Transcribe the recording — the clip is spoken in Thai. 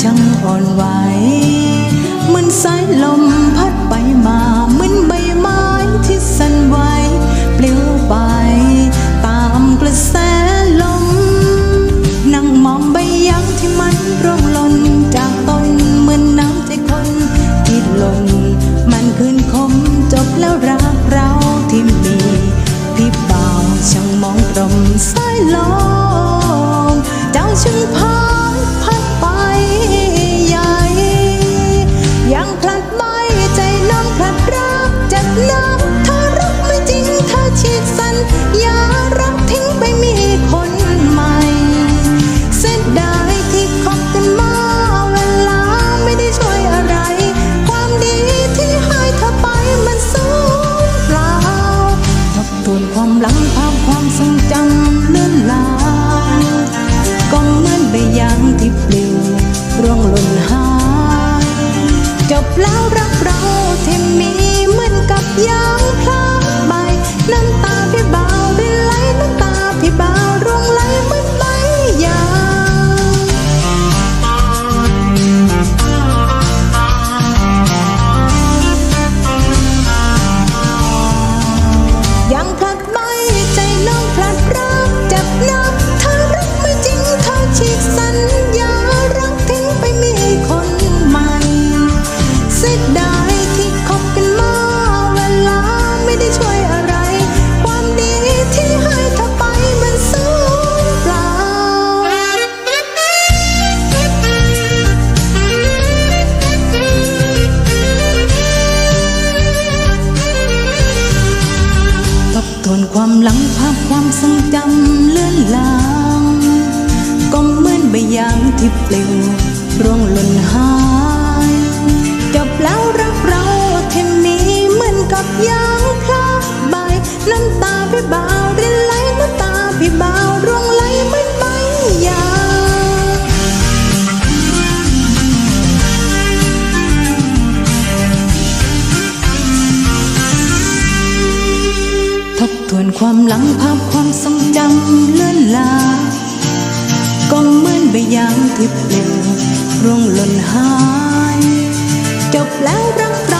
ช่างอ่อนไหวเหมือนสายลม หลังภาพความทรงจำเลื่อนลางก็เหมือนใบยางที่ปลิวร่องหล่นหายจบแล้ว ส่วนความหลังภาพความทรงจำเลื่อนลางก็เหมือนใบยางที่ปลวร่องหล่นหาย ทวนความหลังภาพความทรงจำเลื่อนลา ก็เหมือนใบยางที่เปลี่ยวร่วงหล่นหาย จบแล้วรักเรา